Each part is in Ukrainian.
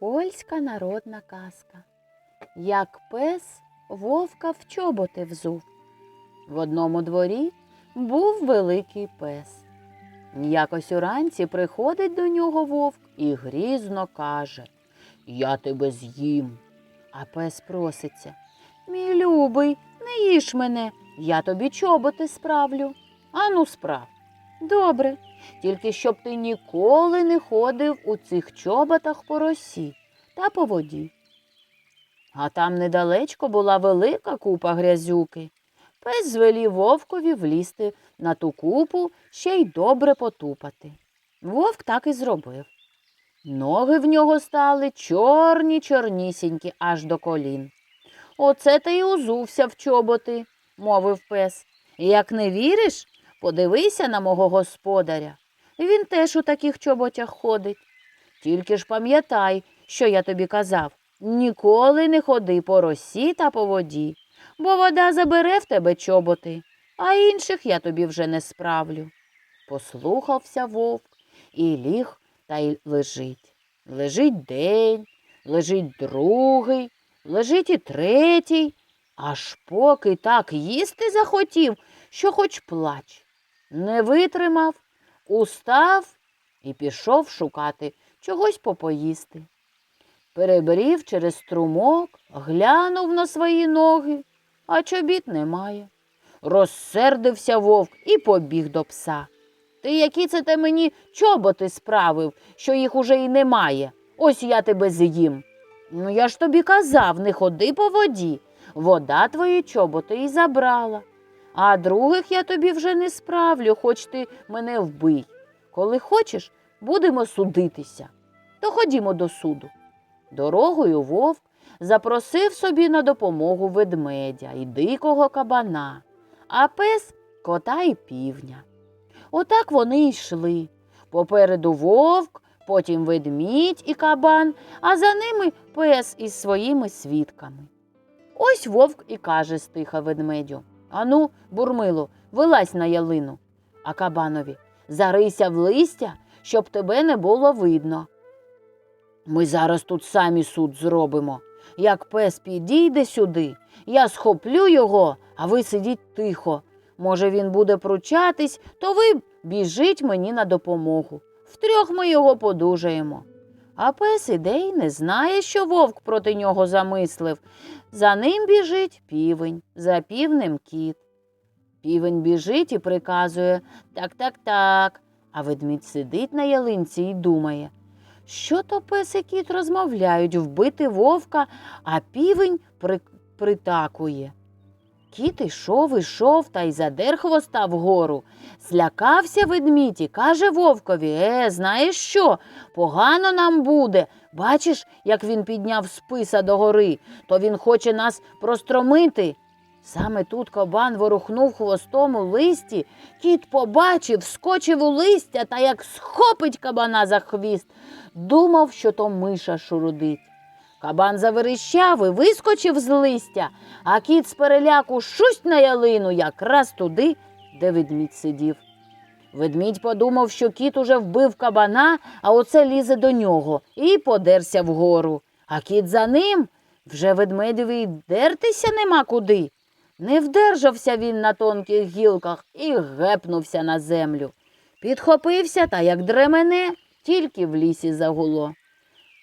Польська народна казка. Як пес вовка в чоботи взув. В одному дворі був великий пес. Якось уранці приходить до нього вовк і грізно каже Я тебе з'їм. А пес проситься Мій любий, не їж мене, я тобі чоботи справлю. Ану, справ. Добре, тільки щоб ти ніколи не ходив у цих чоботах по росі та по воді. А там недалечко була велика купа грязюки. Пес звелів вовкові влізти на ту купу, ще й добре потупати. Вовк так і зробив. Ноги в нього стали чорні чорнісінькі аж до колін. Оце ти й узувся в чоботи, мовив пес. Як не віриш, подивися на мого господаря. Він теж у таких чоботях ходить. Тільки ж пам'ятай, що я тобі казав, ніколи не ходи по росі та по воді, бо вода забере в тебе чоботи, а інших я тобі вже не справлю. Послухався вовк і ліг та й лежить. Лежить день, лежить другий, лежить і третій, аж поки так їсти захотів, що хоч плач. Не витримав, устав і пішов шукати чогось попоїсти. Перебрів через струмок, глянув на свої ноги, а чобіт немає. Розсердився вовк і побіг до пса. Ти які це ти мені чоботи справив, що їх уже й немає. Ось я тебе з'їм. Ну я ж тобі казав, не ходи по воді. Вода твої чоботи і забрала. А других я тобі вже не справлю, хоч ти мене вбий. Коли хочеш, будемо судитися. То ходімо до суду. Дорогою вовк запросив собі на допомогу ведмедя і дикого кабана, а пес кота і півня. Отак вони йшли. Попереду вовк, потім ведмідь і кабан, а за ними пес із своїми свідками. Ось вовк і каже стиха ведмедю Ану, бурмило, вилазь на ялину. А кабанові зарийся в листя, щоб тебе не було видно. Ми зараз тут самі суд зробимо. Як пес підійде сюди, я схоплю його, а ви сидіть тихо. Може, він буде пручатись, то ви біжіть мені на допомогу. Втрьох ми його подужаємо. А пес іде й не знає, що вовк проти нього замислив. За ним біжить півень, за півнем кіт. Півень біжить і приказує так, так, так. А ведмідь сидить на ялинці і думає, що то пес і кіт розмовляють вбити вовка, а півень при... притакує. Кіт ішов, ішов та й задер хвоста вгору. Злякався ведмідь і каже вовкові Е, знаєш що? Погано нам буде. Бачиш, як він підняв списа догори, то він хоче нас простромити. Саме тут кабан ворухнув хвостом у листі, кіт побачив, скочив у листя та як схопить кабана за хвіст, думав, що то миша шурудить. Кабан заверещав і вискочив з листя, а кіт з переляку шусть на ялину якраз туди, де ведмідь сидів. Ведмідь подумав, що кіт уже вбив кабана, а оце лізе до нього, і подерся вгору. А кіт за ним вже ведмедеві дертися нема куди. Не вдержався він на тонких гілках і гепнувся на землю. Підхопився та, як дремене, тільки в лісі загуло.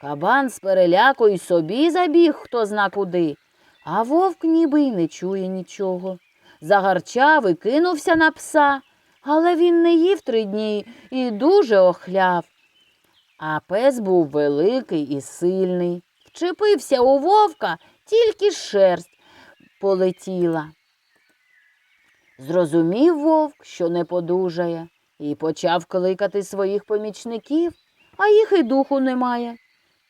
Кабан з переляку й собі забіг хто зна куди, а вовк ніби й не чує нічого. Загарчав і кинувся на пса, але він не їв три дні і дуже охляв. А пес був великий і сильний. Вчепився у вовка, тільки шерсть полетіла. Зрозумів вовк, що не подужає, і почав кликати своїх помічників, а їх і духу немає.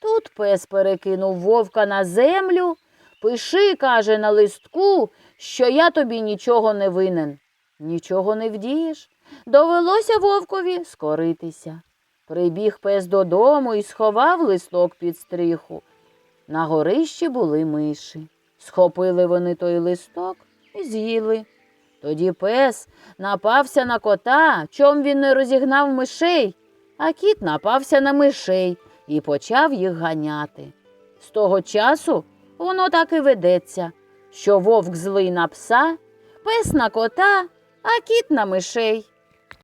Тут пес перекинув вовка на землю. Пиши, каже, на листку, що я тобі нічого не винен. Нічого не вдієш. Довелося вовкові скоритися. Прибіг пес додому і сховав листок під стріху. На горищі були миші. Схопили вони той листок і з'їли. Тоді пес напався на кота, чом він не розігнав мишей, а кіт напався на мишей і почав їх ганяти. З того часу воно так і ведеться, що вовк злий на пса, пес на кота, а кіт на мишей.